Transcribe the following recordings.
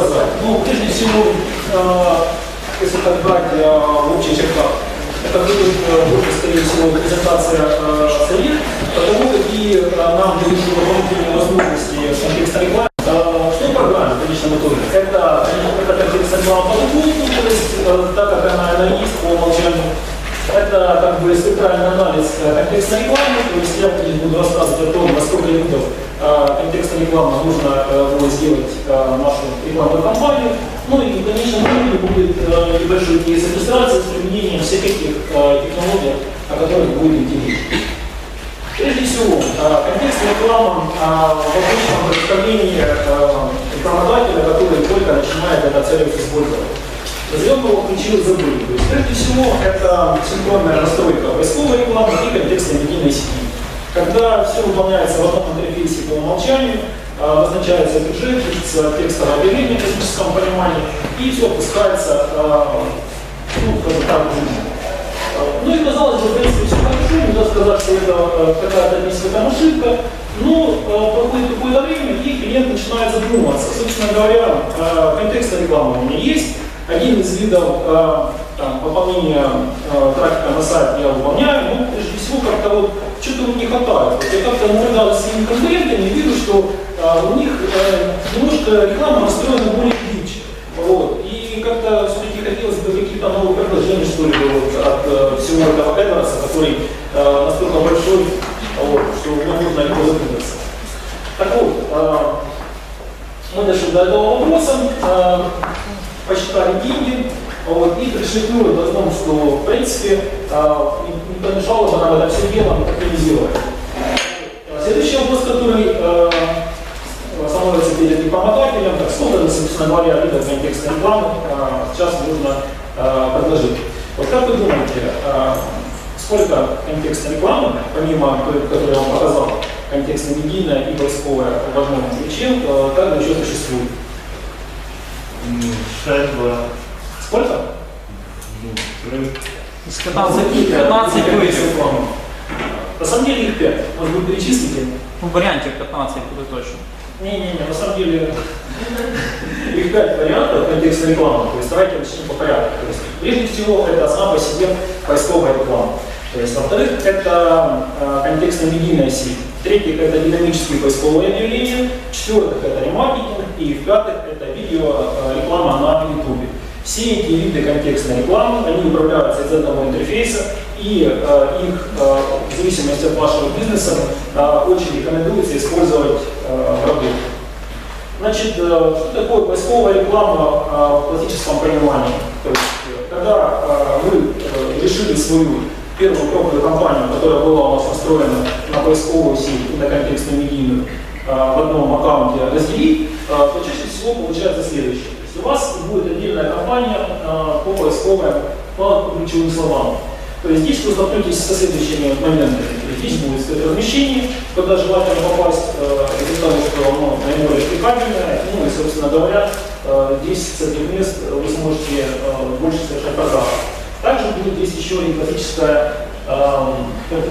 рассказать? Ну, прежде всего, а, если так брать а, в общих чертах, это будет э, больше, скорее всего, презентация э, совет по тому, какие э, нам дают дополнительные возможности в контексте рекламы. Э, Что в программе в конечном итоге? Это, это контекст реклама по документу, то есть э, так как она, она умолчанию. Это как бы спектральный анализ э, контекстной рекламы, то есть я буду рассказывать о том, насколько видов э, контекстной рекламы нужно э, было сделать э, нашу рекламную кампанию. Ну и в конечном итоге будет небольшой кейс иллюстрации с применением всех этих технологий, о которых будет идти речь. Прежде всего, контекстная реклама в обычном представлении рекламодателя, который только начинает это целью использовать. Назовем его ключевых забыли. То есть, прежде всего, это синхронная настройка поисковой рекламы и контекстной медийной сети. Когда все выполняется в одном интерфейсе по умолчанию, а, назначается бюджет, пишется текстовое объявление в классическом понимании, и все опускается, а, ну, так, в жизнь. А, Ну и казалось бы, в принципе, все хорошо, нельзя сказать, что это а, какая-то там ошибка, но проходит какое-то время, и клиент начинает задуматься. Собственно говоря, контекстная реклама у меня есть, один из видов там, пополнения трафика на сайт я выполняю, но прежде всего как-то вот что-то вот не хватает. Вот я как-то наблюдал с своими конкурентами и вижу, что а, у них э, немножко реклама настроена более гибче. Вот. И как-то все-таки хотелось бы каких-то новых предложений, что ли, вот, от э, всего этого Эдвардса, который э, настолько большой, вот, что нужно легко задуматься. Так вот, э, мы дошли до этого вопроса, э, посчитали деньги, вот, и пришли к выводу о том, что, в принципе, э, не, помешало бы нам это все дело оптимизировать. Следующий вопрос, который э, становится перед рекламодателем, так сколько, собственно говоря, видов контекстной рекламы э, сейчас нужно э, предложить. Вот как вы думаете, э, сколько контекстной рекламы, помимо той, которую я вам показал, контекстно-медийная и поисковая в одном ключе, как еще существует? Шайба. Сколько? Ну, три. Из 15, 15 вывесок. рекламы. На самом деле их 5. Может быть, перечислите? Ну, в варианте 15 будет точно. Не-не-не, на самом деле их пять вариантов контекстной рекламы. То есть давайте начнем по порядку. То есть, прежде всего, это сама по себе поисковая реклама. То есть, во-вторых, это э, контекстно-медийная сеть. В-третьих, это динамические поисковые объявления. В-четвертых, это ремаркетинг. И в-пятых, это видео э, реклама на YouTube. Все эти виды контекстной рекламы, они управляются из одного интерфейса, и э, их э, в зависимости от вашего бизнеса э, очень рекомендуется использовать э, в. Значит, э, что такое поисковая реклама э, в классическом понимании? То есть, э, когда э, вы э, решили свою первую крупную компанию, которая была у вас настроена на поисковую сеть и на контекстную медийную, э, в одном аккаунте разделить, то чаще всего получается следующее. У вас будет отдельная компания э, по поисковой, по ключевым словам. То есть здесь вы столкнетесь со следующими моментами. Здесь будет стоять размещение, куда желательно попасть э, из-за того, что оно наиболее кликабельное. Ну и, собственно говоря, э, здесь с этих мест вы сможете э, больше совершать продажи. Также будет здесь еще и классическая, э,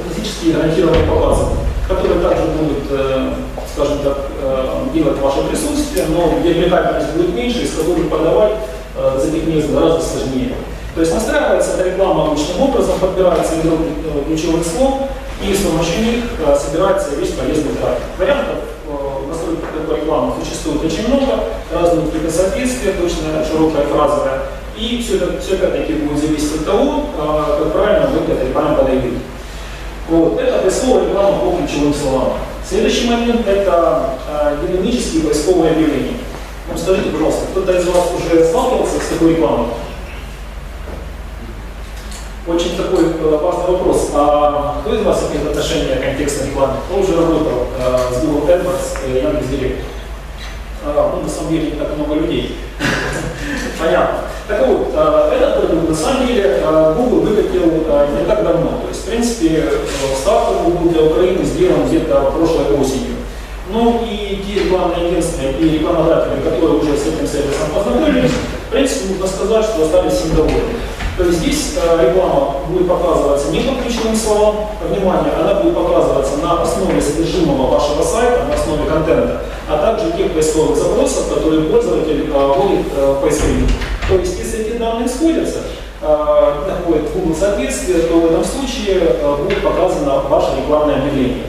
классические гарантированные показы, которые также будут, э, скажем так, э, делать ваше присутствие, но где кликабельность будет меньше, из которых продавать э, за мест гораздо сложнее. То есть настраивается эта реклама обычным образом, подбирается ядро э, ключевых слов, и с помощью них собирается весь полезный трафик. Вариантов настройки такой рекламы существует очень много, разные типы соответствия, точно широкая фразовая. И все, все опять-таки будет зависеть от того, как правильно вы к этой рекламе подойдете. Вот. Это поисковая реклама по ключевым словам. Следующий момент – это э, динамические поисковые объявления. Ну, скажите, пожалуйста, кто-то из вас уже сталкивался с такой рекламой? Очень такой э, важный вопрос. А кто из вас имеет отношение к контекстной рекламе? Кто уже работал э, с Google AdWords и Яндекс.Директ? А, ну, на самом деле, не так много людей. Понятно. Так вот, э, этот продукт на самом деле Google выкатил не так давно. В принципе, э, старт его был для Украины сделан где-то прошлой осенью. Ну и те рекламные агентства и рекламодатели, которые уже с этим сервисом познакомились, в принципе, нужно сказать, что остались им довольны. То есть здесь э, реклама будет показываться не по ключевым словам, внимание, она будет показываться на основе содержимого вашего сайта, на основе контента, а также тех поисковых запросов, которые пользователь вводит э, поисковик. То есть если эти данные сходятся, э, находят Google соответствие, то в этом случае э, будет показано ваше рекламное объявление.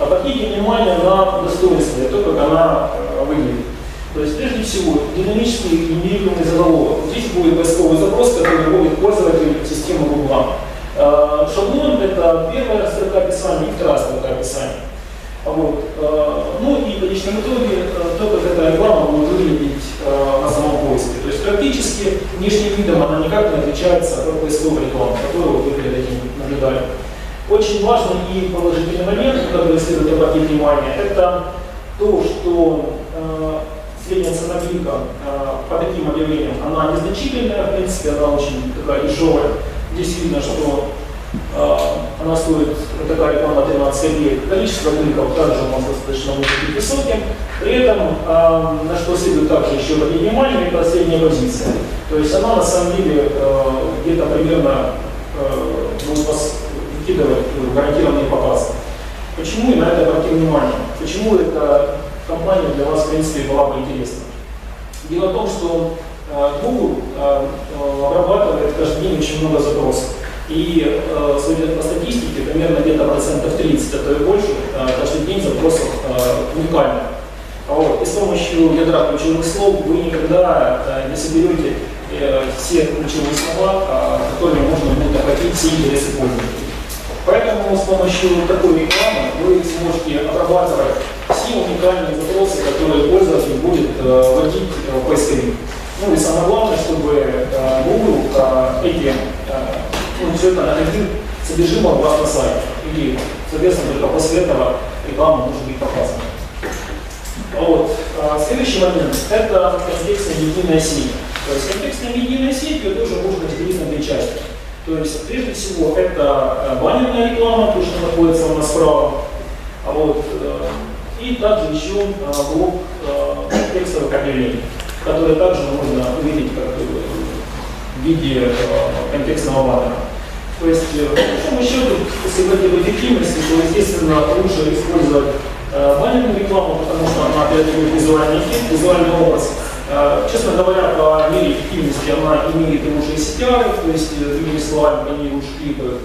Обратите внимание на достоинство, то, как она э, выглядит. То есть, прежде всего, динамический генерированный заголовок. Здесь будет поисковый запрос, который вводит пользователь в систему Google. Шаблон – это первая строка описания и вторая строка описания. Вот. э, Ну и в конечном итоге э, то, как эта реклама будет выглядеть э, на самом поиске. То есть практически внешним видом она никак не отличается от поисковой рекламы, которую вы наблюдали. Очень важный и положительный момент, который следует обратить внимание, это то, что э, средняя ценовинка э, по таким объявлениям, она незначительная, в принципе, она очень такая дешевая. Здесь видно, что она стоит, такая реклама 13 копеек. Количество кликов также у нас достаточно высоким. При этом, э, на что следует также еще обратить внимание, это средняя позиция. То есть она на самом деле э, где-то примерно э, вас выкидывать э, гарантированные показы. Почему и на это обратил внимание? Почему эта компания для вас, в принципе, была бы интересна? Дело в том, что э, Google э, э, обрабатывает каждый день очень много запросов. И, э, судя по статистике, примерно где-то процентов 30, а то и больше, э, каждый день запросов э, уникальных. Вот. И с помощью ядра ключевых слов вы никогда э, не соберете э, все ключевые слова, э, которыми можно будет охватить все интересы пользователей. Поэтому с помощью такой рекламы вы сможете обрабатывать все уникальные запросы, которые пользователь будет вводить в поисковик. Ну и самое главное, чтобы э, Google эти, ну, все это находил содержимое у вас на сайте. И, соответственно, только после этого реклама может быть показана. Вот. А, Следующий момент – это контекстная единая сеть. То есть контекстная единая сеть ее тоже можно разделить на две части. То есть, прежде всего, это э, баннерная реклама, то, что находится у нас справа. А вот, э, и также еще э, блок текстовых объявлений, которые также можно увидеть как, в виде контекстного баннера. То есть, э, по большому счету, говорить об эффективности, то, естественно, лучше использовать э, баннерную рекламу, потому что она оперирует визуальный эффект, визуальный образ. Э, Честно говоря, по мере эффективности она имеет и лучшие CTR, то есть, другими словами, по ней клипы.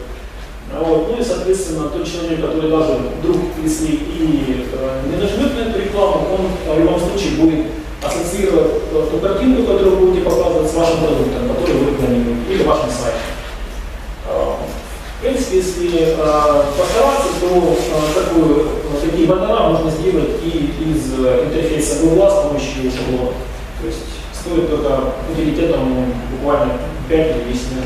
А Вот. Ну и, соответственно, тот человек, который даже вдруг, если и не нажмет на эту рекламу, он э, в любом случае будет ассоциировать ту картинку, которую вы будете показывать с вашим продуктом, который вы рекламируете, или вашим сайтом. Если э, постараться, то э, такую, э, такие баннера можно сделать и из э, интерфейса Google с помощью шаблона. То есть стоит только уделить этому буквально 5 или 10 минут.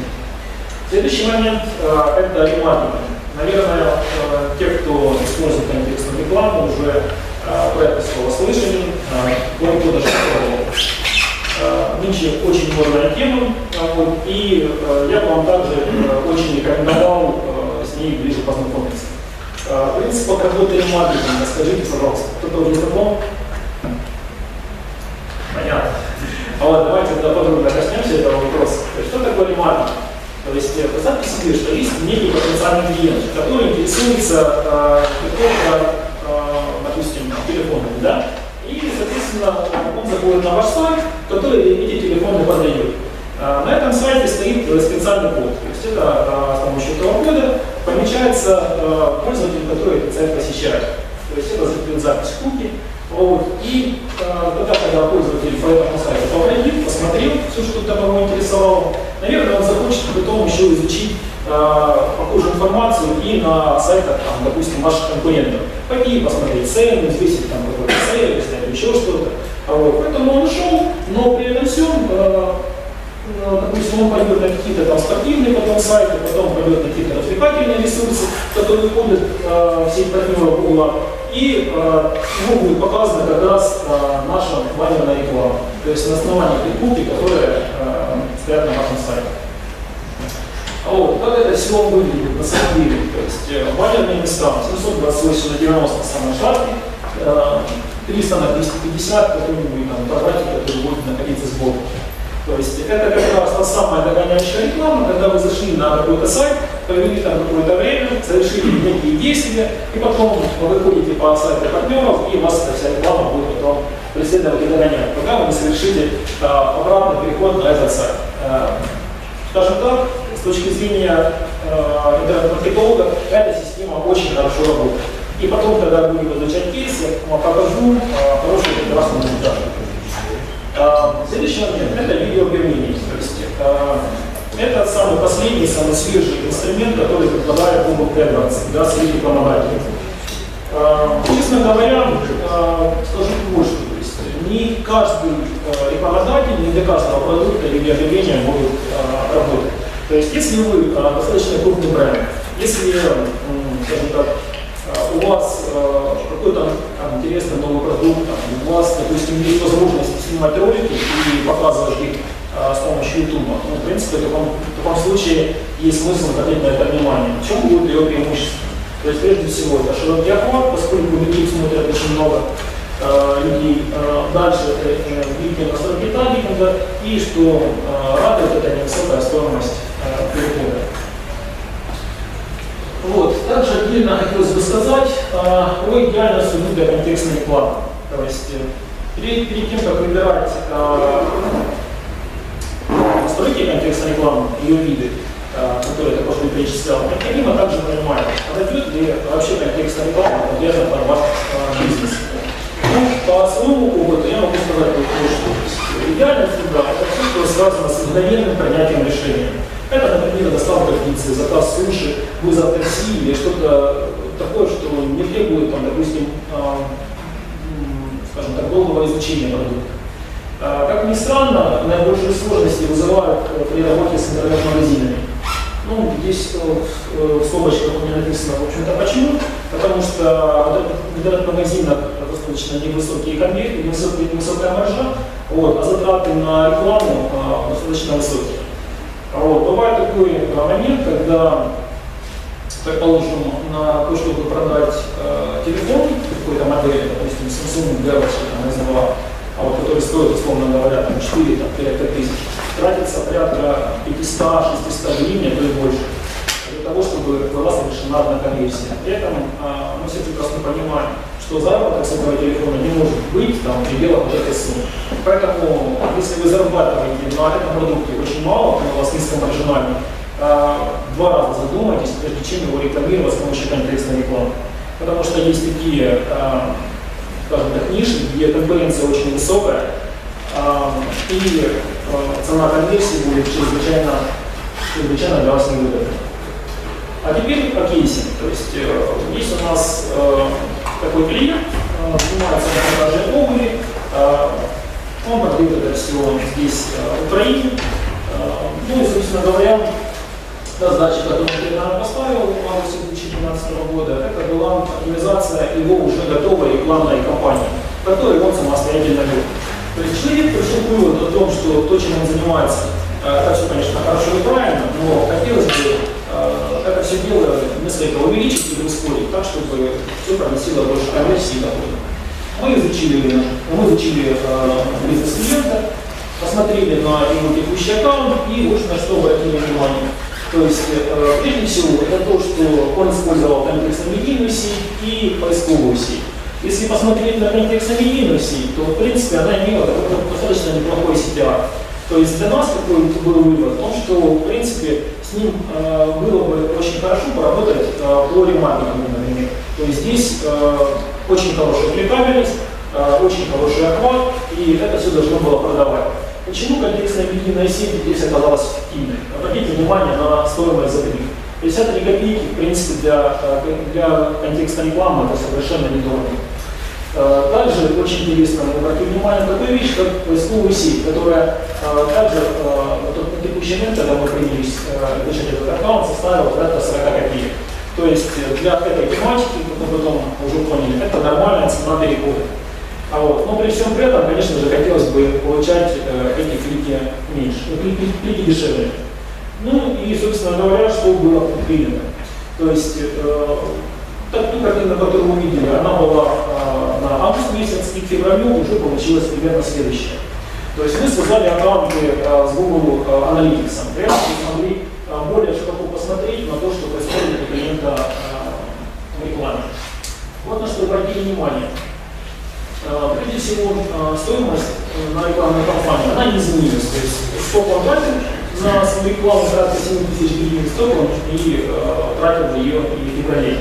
Следующий момент э, это ремаркетинг. Наверное, э, те, кто использует контекстную рекламу, уже э, про это слово слышали, э, пробовал. Э, Нынче очень модная тема, вот, и э, я бы вам также э, очень рекомендовал с ней ближе познакомиться. Э, Принцип работы ремаркетинга, скажите, пожалуйста, кто-то уже знаком? Понятно. А вот давайте тогда подробно коснемся этого вопроса. Что такое ремаркетинг? То есть э, представьте себе, что есть некий потенциальный клиент, который интересуется э, каким-то, э, допустим, телефоном, да? И, соответственно, он заходит на ваш сайт, который эти телефоны продает. Э, На этом сайте стоит э, специальный код. То есть это э, с помощью этого кода помечается пользователь, который этот сайт посещает. То есть это запись куки. Вот. И тогда, когда пользователь по этому сайту побродил, посмотрел все, что там его интересовало, наверное, он захочет потом еще изучить похожую информацию и на сайтах, там, допустим, ваших конкурентов. Пойти посмотреть цены, взвесить там какой-то сервис, еще что-то. Вот. Поэтому он ушел, но при этом всем, э, э, допустим, он пойдет на какие-то там спортивные потом сайты, потом пойдет на какие-то развлекательные ресурсы, которые входят э, в сеть партнеров Google, и э, ему будет показана как раз э, наша баннерная реклама, то есть на основании той куки, которые э, стоят на вашем сайте. А Вот, как это все выглядит на самом деле? То есть э, баннерные места 728 на 90 самые жаркие, э, 300 на 250 какой-нибудь там квадратик, который будет находиться сбоку. То есть это как раз та самая догоняющая реклама, когда вы зашли на какой-то сайт, провели там какое-то время, совершили некие действия, и потом вы выходите по сайту партнеров, и вас эта вся реклама будет потом преследовать и догонять, пока вы не совершите а, обратный переход на этот сайт. А, скажем так, с точки зрения э, интернет-маркетолога, эта система очень хорошо работает. И потом, когда будем изучать кейс, я вам покажу э, хороший прекрасный результат. Э, следующий момент – это есть, э, это самый последний, самый свежий инструмент, который предлагает Google AdWords для своих рекламодателей. Э, честно говоря, скажу больше. То есть, не каждый рекламодатель, не для каждого продукта или объявления э, работать. То есть, если вы достаточно крупный бренд, если, скажем так, у вас э, какой-то там, интересный новый продукт, там, у вас, допустим, есть возможность снимать ролики и показывать их э, с помощью YouTube, ну, в принципе, в таком, в таком случае есть смысл обратить на это внимание. В чем будет ее преимущество? То есть, прежде всего, это широкий охват, поскольку людей смотрят очень много э, людей. Э, дальше это э, длительные настройки таргетинга и, что э, радует, это невысокая стоимость э, перехода. Вот. Также отдельно хотелось бы сказать э, о идеальности контекстной рекламы. То есть э, перед, перед тем, как выбирать э, настройки контекстной рекламы, ее виды, э, которые я також перечислял, необходимо также понимать, подойдет ли вообще контекстная реклама конкретно под ваш э, бизнес. Ну, по своему опыту я могу сказать вот что. То есть, Идеально всегда это все, что связано с мгновенным принятием решения. Это, например, доставка пиццы, заказ суши, вызов такси или что-то такое, что не требует, там, допустим, а, скажем так, долгого изучения продукта. А, Как ни странно, наибольшие сложности вызывают э, при работе с интернет-магазинами. Ну, здесь э, в э, в скобочках у меня написано, в общем-то, почему. Потому что в интернет-магазинах достаточно невысокие конверты, невысокая, невысокая маржа, вот, а затраты на рекламу а, достаточно высокие. Вот. Бывает такой а, момент, когда, предположим, на то, чтобы продать э, телефон какой-то модели, допустим, Samsung Galaxy там, S2, а вот, который стоит, условно говоря, там, 4 там, 5 тысяч, тратится порядка 500-600 гривен, а то и больше, для того, чтобы была совершена одна конверсия. При этом а, мы все прекрасно понимаем, что заработок с этого телефона не может быть там, в пределах вот этой суммы. Поэтому, если вы зарабатываете на этом продукте очень мало, у вас низкомаржинальный, два раза задумайтесь, прежде чем его рекламировать с помощью контекстной рекламы. Потому что есть такие, а, скажем так, ниши, где конкуренция очень высокая, а, и а, цена конверсии будет чрезвычайно, чрезвычайно для вас невыгодна. А теперь о кейсе. То есть э, есть у нас э, такой клиент, э, занимается продажей обуви, он продает это все здесь, в Украине. Ну и, собственно говоря, та задача, которую перед нами поставил в августе 2012 года, это была оптимизация его уже готовой рекламной кампании, которую он самостоятельно вел. То есть человек пришел к выводу о том, что то, чем он занимается, это все, конечно, хорошо и правильно, но хотелось бы это все дело несколько увеличить или ускорить, так, чтобы все проносило больше конверсии дохода. Мы изучили мы изучили э, бизнес клиента, посмотрели на его текущий аккаунт и вот на что обратили внимание. То есть, э, прежде всего, это то, что он использовал контекстно-медийную сеть и поисковую сеть. Если посмотреть на контекстно-медийную сеть, то, в принципе, она имела достаточно неплохой CTR. То есть для нас такой был вывод в том, что, в принципе, с ним э, было бы очень хорошо поработать э, по ремаркетингу, например. То есть здесь э, очень хорошая кликабельность, э, очень хороший охват, и это все должно было продавать. Почему контекстная медийная сеть здесь оказалась эффективной? Обратите внимание на стоимость за клик. 53 копейки, в принципе, для, э, для контекстной рекламы это совершенно недорого. Э, Также очень интересно обратить внимание на такую вещь, как поисковую сеть, которая э, также на текущий момент, когда мы принялись изучать этот аккаунт, составила порядка 40 копеек. То есть для этой тематики, как мы потом уже поняли, это нормальная цена перехода. А вот, но при всем при этом, конечно же, хотелось бы получать э, эти клики меньше, ну, клики, клики дешевле. Ну и, собственно говоря, что было принято. То есть э, так, ту картину, которую мы видели, она была э, на август месяц, и к февралю уже получилось примерно следующее. То есть мы создали аккаунты э, с Google э, Analytics. Мы смогли э, более широко посмотреть на то, что происходит у клиента э, в рекламе. Вот на что обратили внимание. Э, всего, э, стоимость э, на рекламную кампанию, она не изменилась. То есть, сколько он тратил на свою рекламу, порядка 7 тысяч гривен, столько он и э, тратил ее и феврале.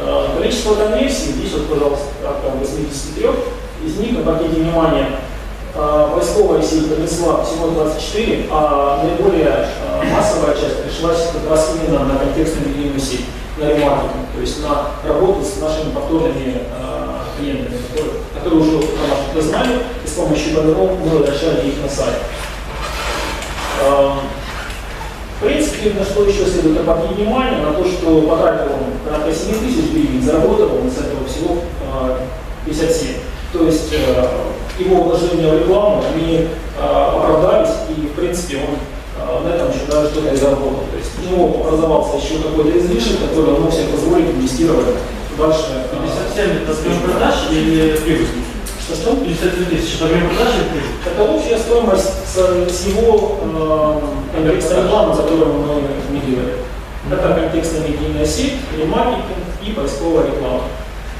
Э, Количество конверсий, здесь вот, пожалуйста, от там, 83, из них, обратите внимание, э, поисковая сеть принесла всего 24, а наиболее э, массовая часть пришлась как раз именно на контекстную медийную сеть, на ремаркетинг, то есть на работу с нашими повторными э, клиентами, которые, которые уже наших знали, и с помощью ПДРО мы возвращали их на сайт. В принципе, на что еще следует обратить внимание, на то, что потратил он порядка 7 тысяч гривен, заработал он с этого всего э, 57. То есть э, его вложения в рекламу, они э, оправдались, и в принципе он э, на этом еще даже что-то и заработал. То есть у него образовался еще какой-то излишек, который он мог себе позволить инвестировать дальше. Э, 57 это объем продаж или прибыль? Что-что? 57 тысяч это объем продаж или прибыль? Это общая стоимость с, с его э, контекстной рекламы, которую мы медировали. Это контекстная медийная сеть, ремаркетинг и поисковая реклама.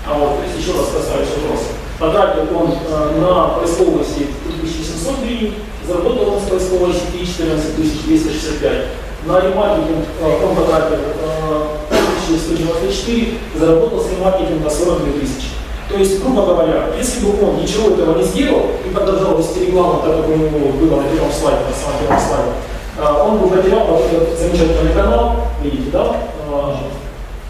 А вот, то есть еще раз касаюсь вопроса. Потратил он э, на поисковую сеть 3700 гривен, заработал он с поисковой сети 14 265. На ремаркетинг э, он потратил э, 1194, заработал с ремаркетинга 42 тысячи. То есть, грубо говоря, если бы он ничего этого не сделал и продолжал вести рекламу, так как у него было на первом слайде, на самом первом слайде, а, он бы потерял вот этот замечательный канал, видите, да, а,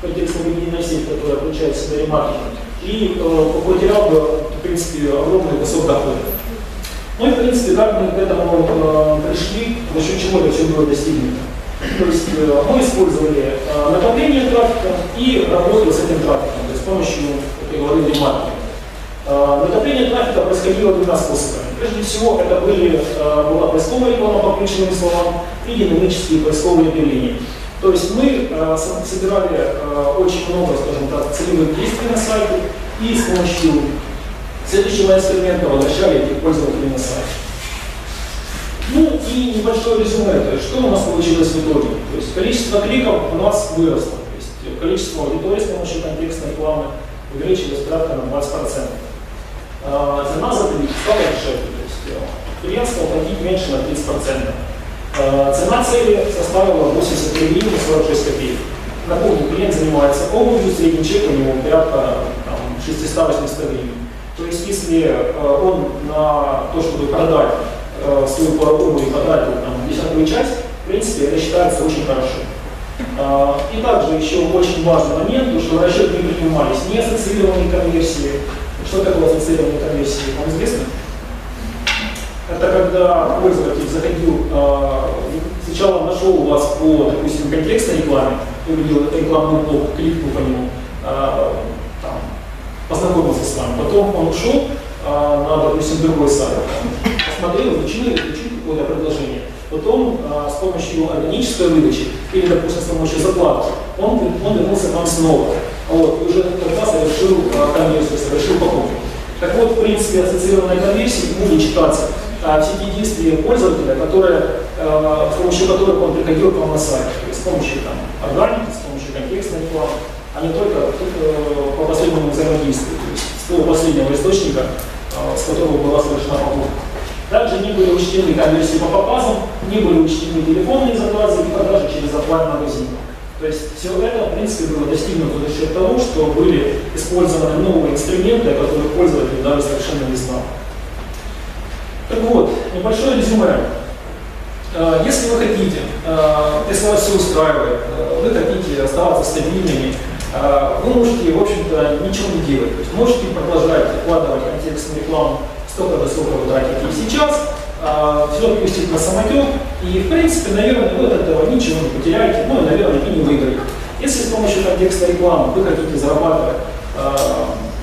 контекстная медийная сеть, которая включает в себя ремаркетинг, и э, потерял бы, в принципе, огромный кусок дохода. Ну и, в принципе, как мы к этому э, пришли, за счет чего это все было достигнуто. То есть э, мы использовали э, накопление трафика и работу с этим трафиком, то есть с помощью, как я говорил, ремаркетинга. Э, Накопление трафика происходило двумя способами. Прежде всего, это были, была поисковая реклама по ключевым словам и динамические поисковые объявления. То есть мы со- собирали очень много, скажем так, целевых действий на сайте и с помощью следующего инструмента возвращали этих пользователей на сайт. Ну и небольшое резюме, то есть что у нас получилось в итоге. То есть количество кликов у нас выросло, то есть количество аудитории с помощью контекстной рекламы увеличилось порядка на 20%. А, Цена за клик стала дешевле, то есть э, клиент стал платить меньше на 30%. А, Цена цели составила 83 гривны 46 копеек. Напомню, клиент занимается обувью, средний чек у него порядка там, 600-800 гривен. То есть если э, он на то, чтобы продать э, свою пару обуви потратил там, десятую часть, в принципе, это считается очень хорошо. А, И также еще очень важный момент, то, что в расчет не принимались не ассоциированные конверсии. Что такое ассоциированные конверсии, вам известно? Это когда пользователь заходил, а, сначала нашел у вас по, допустим, контекстной рекламе, увидел рекламный блок, кликнул по нему, а, там, познакомился с вами, потом он ушел на, допустим, другой сайт, посмотрел, изучил, изучил какое-то предложение, потом а, с помощью органической выдачи или, допустим, с помощью закладки, он, он вернулся к вам снова. Вот, и уже тогда совершил а, конверсию, совершил покупку. Так вот, в принципе, ассоциированная конверсия будет читаться а, все те действия пользователя, которые, а, с помощью которых он приходил к вам на сайт. То есть с помощью там, органики, с помощью контекстной рекламы, а не только, только по последнему взаимодействию, то есть с того последнего источника, а, с которого была совершена покупка. Также не были учтены конверсии по показам, не были учтены телефонные заказы и продажи через офлайн-магазин. То есть все это, в принципе, было достигнуто за счет того, что были использованы новые инструменты, о которых пользователи даже совершенно не знал. Так вот, небольшое резюме. Э, Если вы хотите, э, если вас все устраивает, э, вы хотите оставаться стабильными, вы можете, в общем-то, ничего не делать. То есть можете продолжать вкладывать контекстную рекламу столько до сколько вы тратите и сейчас, все отпустить на самотек, и, в принципе, наверное, вы от этого ничего не потеряете, ну и, наверное, и не выиграете. Если с помощью контекстной рекламы вы хотите зарабатывать, э,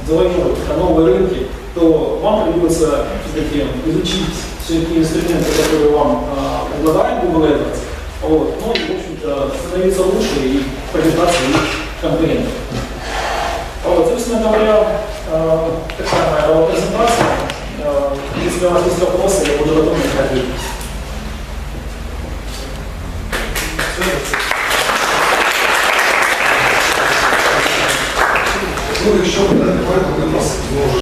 завоевывать какие-то новые рынки, то вам придется все-таки изучить все те инструменты, которые вам э, предлагает Google AdWords, вот, ну и, в общем-то, становиться лучше и побеждать своих конкурентов. Вот, собственно говоря, такая моя презентация если у вас есть вопросы, я буду готов на них ответить. Ну, еще, да, вопрос.